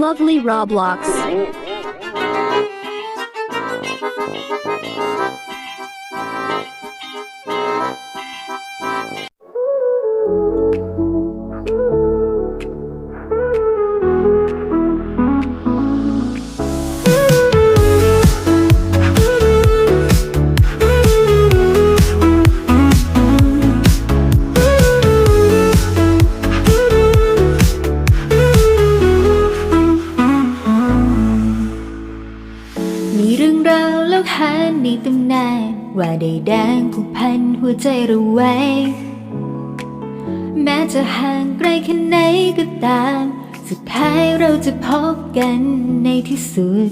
Lovely Roblox. มีเรื่องราวแล้วหาในตำนานว่าได้แดงผูกพันหัวใจเราไว้ แม้จะห่างไกลแค่ไหนก็ตาม สุดท้ายเราจะพบกันในที่สุด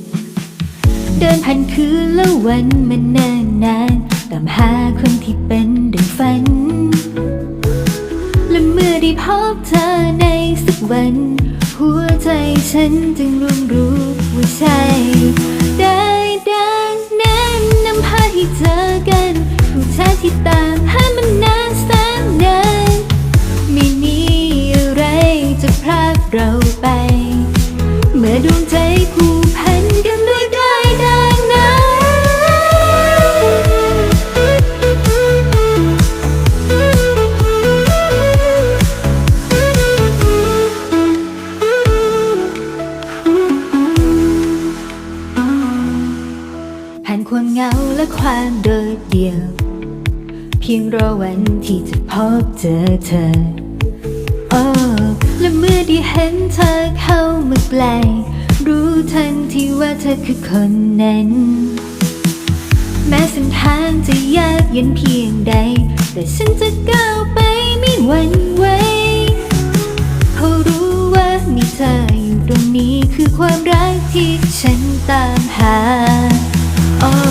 เดินผ่านคืนและวันมันเนิ่นนานตามหาคนที่เป็นดังฝัน และเมื่อได้พบเธอในสักวัน หัวใจฉันจึงร่วงรู้ว่าใช่ได้ดังแนนำพาให้เจอกันผู้ชายที่ตามหามันนานแสนนานไม่มีอะไรจะพรากเราไป เมื่อดวงใจ เหงาและความโดดเดี่ยว เพียงรอวันที่จะพบเจอเธอ โอ้และเมื่อได้เห็นเธอเข้ามาใกล้รู้ทันทีว่าเธอคือคนนั้น แม้เส้นทางจะยากเย็นเพียงใด แต่ฉันจะก้าวไปไม่หวั่นไหวเพราะรู้ว่ามีเธออยู่ตรงนี้คือความรักที่ฉันตามหาโ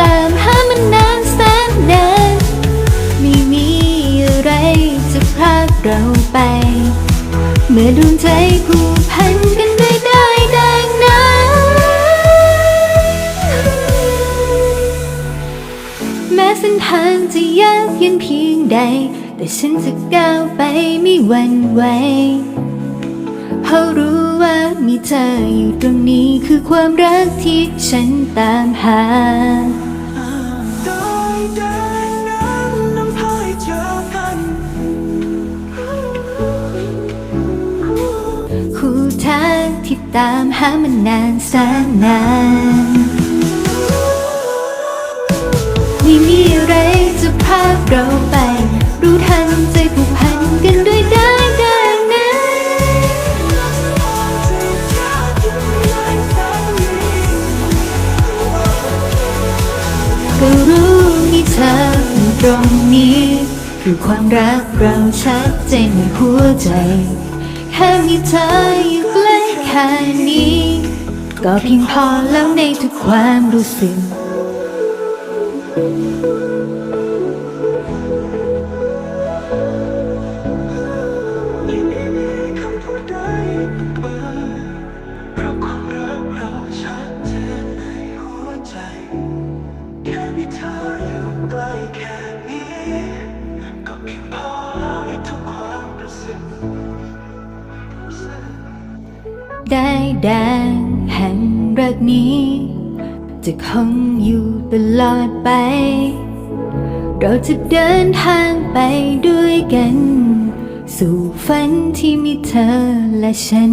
ตามหามันนานแสนนานไม่มีอะไรจะพรากเราไป เมื่อดวงใจผูกพันกันด้วยได้ดังนั้นแม้เส้นทางจะยากเย็นเพียงใด แต่ฉันจะก้าวไปไม่หวั่นไหวเพราะรู้ มีเธออยู่ตรงนี้คือความรักที่ฉันตามหาได้ได้นั้นนำพาให้เจอกันคู่ทางที่ตามหามันนานแสนนานไม่มีอะไรจะพาเราไป รู้ทันใจ ตรงนี้ คือความรักเราชัดเจนในหัวใจ แค่มีเธออยู่ใกล้แค่นี้ ก็เพียงพอแล้วในทุกความรู้สึก ได้แดงแห่งรักนี้ จะคงอยู่ตลอดไป เราจะเดินทางไปด้วยกัน สู่ฝันที่มีเธอและฉัน